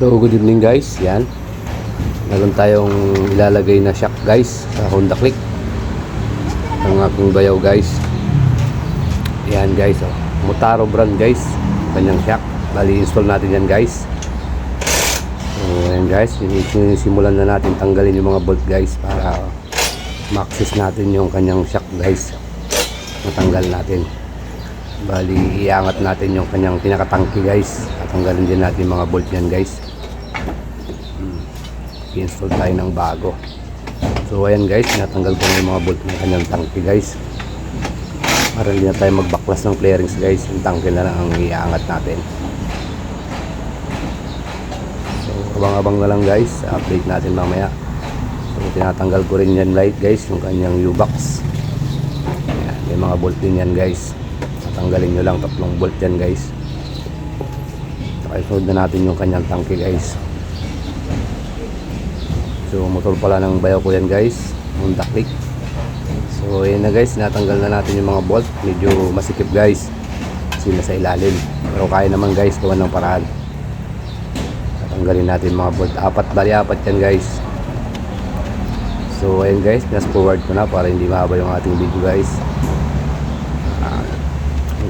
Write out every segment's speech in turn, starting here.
So good evening guys, yan. Meron tayong ilalagay na shock guys sa Honda Click. Ang aking bayaw guys. Yan guys, oh. Motaro brand guys. Kanyang shock. Bali install natin yan guys. So yan guys, simulan na natin tanggalin yung mga bolt guys para ma-access natin yung kanyang shock guys. Matanggal natin. Bali, iangat natin yung kanyang pinakatangki guys. Tatanggalin din natin mga bolt yan guys. I-install tayo ng bago. So ayan guys, tinatanggal ko na yung mga bolt ng kanyang tangki guys. Para hindi na tayo magbaklas ng clearings guys. Yung tangki na lang ang iangat natin. So abang-abang na lang guys. Update natin mamaya. So tinatanggal ko rin yan light guys. Yung kanyang U-box. May mga bolt din yan guys tanggalin nyo lang tatlong bolt yan guys saka isunod na natin yung kanyang tangke guys so motor pala ng bayaw ko yan guys. Honda Click. So yun na guys. Natanggal na natin yung mga bolt. Medyo masikip guys kasi nasa ilalim. Pero kaya naman guys gawa ng paraan. Tatanggalin natin mga bolt. Apat bali apat yan guys. So ayun guys. Pinas forward ko na para hindi mahaba yung ating video guys.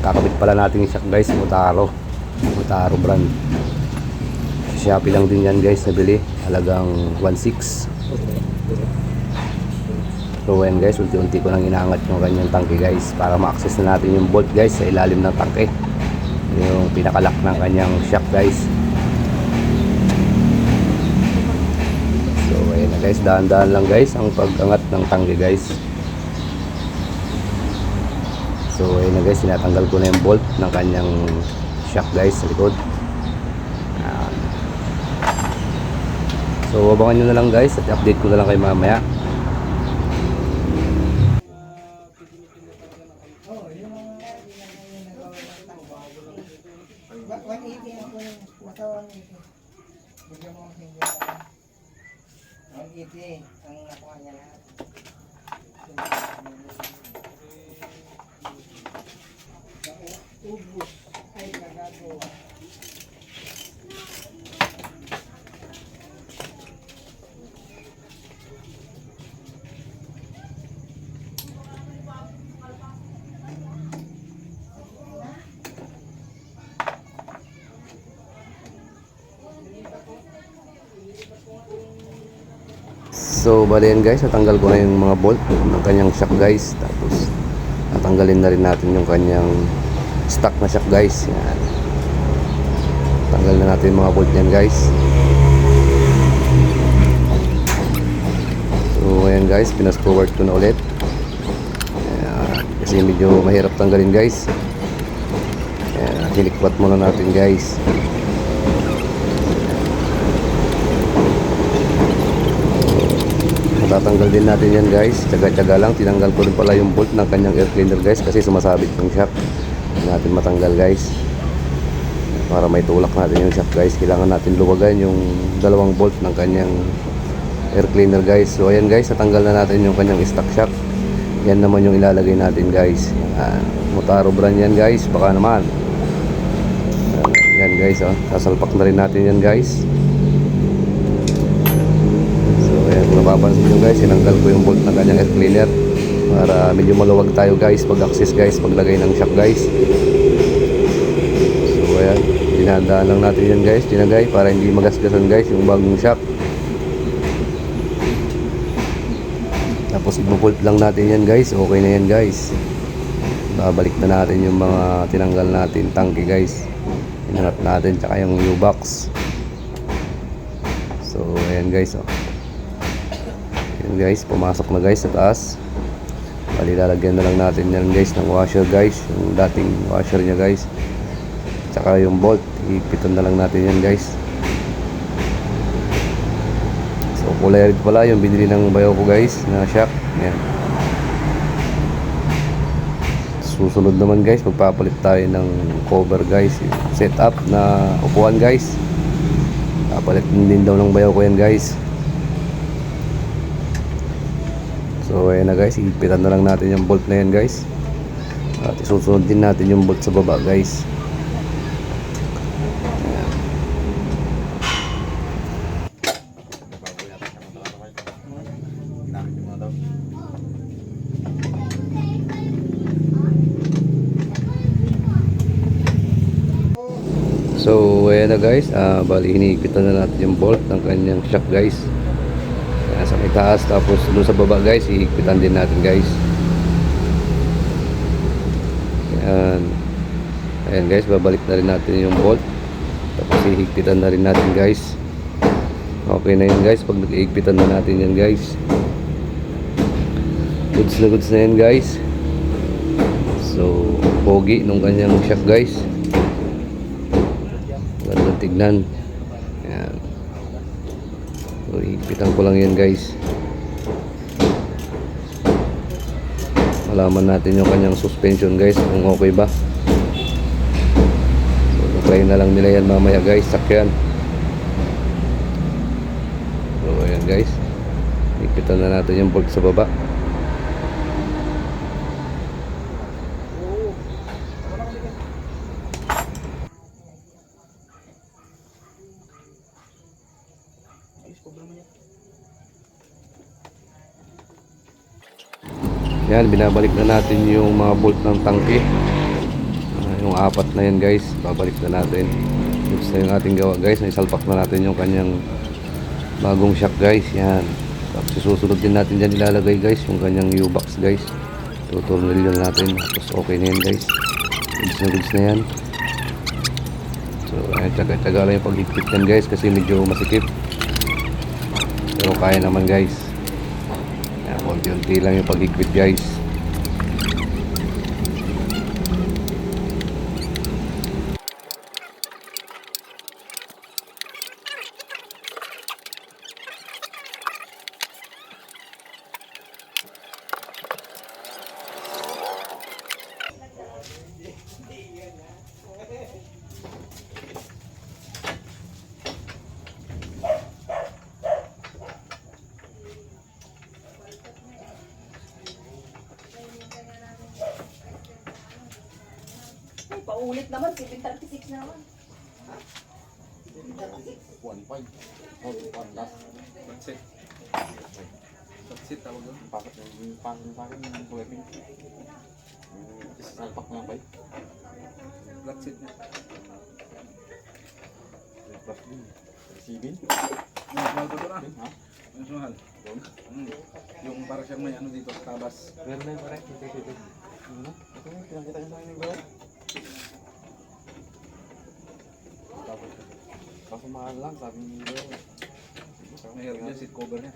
Kakabit pala natin yung shock guys. Motaro. Motaro brand. sa Shopee lang din yan guys nabili. Halagang 1.6 so ayan guys unti-unti ko nang inaangat yung kanyang tangke guys para ma-access na natin yung bolt guys sa ilalim ng tangke. Yung pinakalak ng kanyang shock guys. So ayan na guys dahan-dahan lang guys ang pag-angat ng tangke guys. So ayun na guys, tinatanggal ko na yung bolt ng kanyang shock guys sa likod. Ayan. So abangan nyo na lang guys at update ko na lang kayo mamaya. Ba- 180 ako yung naka 180. Bigyan mo ang finger. 180 ang nakuha niya lahat. Ubus ay nagagawa. So bali yan guys, natanggal ko na yung mga bolt ng kanyang shock guys. Tapos natanggalin na rin natin yung kanyang stock na shock guys. Yan. Tanggal na natin yung mga bolt yan guys. So ayan guys, pinas forward ko na ulit. Ayan, kasi medyo mahirap tanggalin guys. Ayan, hilikwat muna natin guys. Matatanggal din natin yan guys. Tsaga-tsaga lang. Tinanggal ko rin pala yung bolt ng kanyang air cleaner guys kasi sumasabit yung shock. Natin matanggal guys. Para may tulak natin yung shock guys. Kailangan natin luwagan yung dalawang bolt ng kanyang air cleaner guys. So ayan guys, natanggal na natin yung kanyang stock shock. Yan naman yung ilalagay natin guys. Yan. Motaro brand yan guys. Baka naman. Yan guys. Oh. Sasalpak na rin natin yan guys. So napapansin nyo guys, sinanggal ko yung bolt ng kanyang air cleaner para medyo maluwag tayo guys pag access guys, paglagay ng shock guys. So ayan, dinadaan lang natin yan guys, tinagay para hindi magasgasan guys yung bagong shock. Tapos ibubolt lang natin yan guys, okay na yan guys. Babalik na natin yung mga tinanggal natin tangke guys. Inangat natin tsaka yung U-box. So ayan guys oh. Yan guys, pumasok na guys sa taas. Bali lalagyan na lang natin yan guys ng washer guys, yung dating washer niya guys. Tsaka yung bolt, ipitan na lang natin yan guys. So kulay red pala yung binili ng bayaw ko guys na shock. Yan. Susunod naman guys, magpapalit tayo ng cover guys. Setup na upuan guys. Papalit din daw ng bayaw ko yan guys. So ayan na guys, ipitan na lang natin yung bolt na yan guys. At isusunod din natin yung bolt sa baba guys. So ayan na guys, uh, bali hinigitan na natin yung bolt ng kanyang shock guys. Ayan, sa may taas tapos doon sa baba guys, hihigpitan din natin guys. Ayan. Ayan guys, babalik na rin natin yung bolt. Tapos hihigpitan na rin natin guys. Okay na yun guys, pag nag-higpitan na natin yan guys. Goods na goods na yan guys. So, pogi nung kanyang shock guys. Ganda tignan. So, higpitan ko lang yan guys. Malaman natin yung kanyang suspension guys kung okay ba. So, try na lang nila yan mamaya guys. Sakyan. So, ayan guys. Higpitan na natin yung bolt sa baba. Yan, binabalik na natin yung mga bolt ng tangke. Ah, yung apat na yan guys, babalik na natin. Goods na yung ating gawa guys. Naisalpak na natin yung kanyang bagong shock guys. Yan. Tapos susunod din natin dyan ilalagay guys yung kanyang U-box guys. Tutornilyo natin. Tapos okay na yan guys. Goods na goods na yan. So, ayan, tsaga-tsaga lang yung paghigpit yan guys kasi medyo masikip. Pero kaya naman guys. Konti-unti lang yung paghigpit guys. Naman, 736 naman. One point. Oh, one last. That's it. That's it tawag doon. Bakit yung pang sa akin yung pink? Yung Salpak na ba? That's it na. Plus din. Sibin? Mahal pa ito na. Ha? Mas mahal. Mm. Yung para siyang may ano dito, tabas. Meron na yung pare. Ito ito. Ano? Ito pinakita niyo sa akin yung. Tapos, kaso mahal lang, sabi ni Leo. May hirap niya, seat cover niya.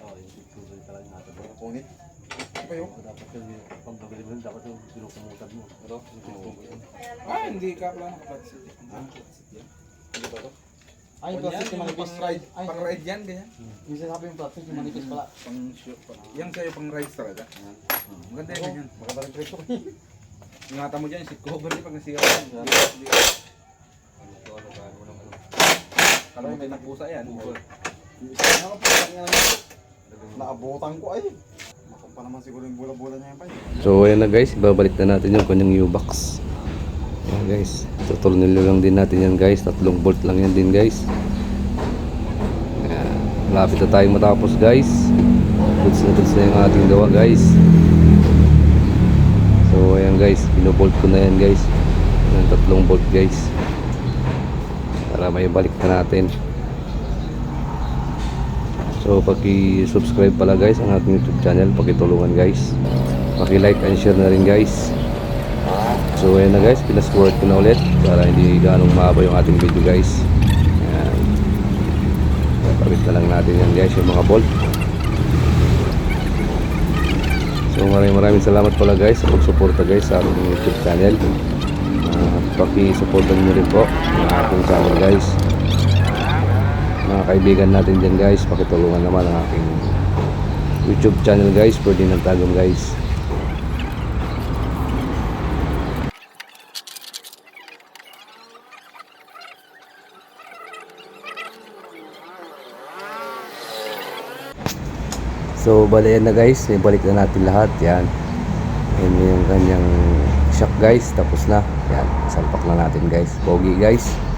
Oh, yung picture talaga natin. Ang punit. Ano yun? Dapat yung pag nabili mo, dapat yung pinukumutan mo. Ito, yung seat cover yun. Ah, hindi ka pala. Flat seat. Seat. Hindi ba ito? Ay, yung Yan, plastic yung manipis. pang ride, Ay, pang ride yan, ganyan. yung sinabi yung plastic yung manipis pala. Pang shoot. Yan sa'yo pang rides talaga. Ah, Maganda yan, ganyan. Maganda rin presyo. Ingatan mo dyan, seat cover niya pag nasira. Hindi- Kala mo may nagpusa yan. Naabutan ko ay. Makam pa naman siguro yung bula-bula niya yung pa. So ayan na guys, ibabalik na natin yung kanyang U-box. Ayan guys, tutornilyo lang din natin yan guys. Tatlong bolt lang yan din guys. Ayan, malapit na tayong matapos guys. Goods na goods na yung ating gawa guys. So ayan guys, binobolt ko na yan guys. Yung tatlong bolt guys. Para may balik na natin. So paki-subscribe pala guys ang ating YouTube channel, paki-tulungan guys. Paki-like and share na rin guys. So ayan na guys, pinasquart ko na ulit para hindi ganong mahaba yung ating video guys. Ayan. Pakit na lang natin yan guys yung mga bolt. So maraming maraming salamat pala guys sa pagsuporta guys sa ating YouTube channel. Paki-supportan nyo rin po ang ating channel guys. Mga kaibigan natin dyan guys pakitulungan naman ang aking youtube channel guys. Ferdinand Tagum guys. So bali na guys. Ibalik na natin lahat. Yan. Yan yung kanyang shock guys. Tapos na yan salpak na natin guys. Pogi guys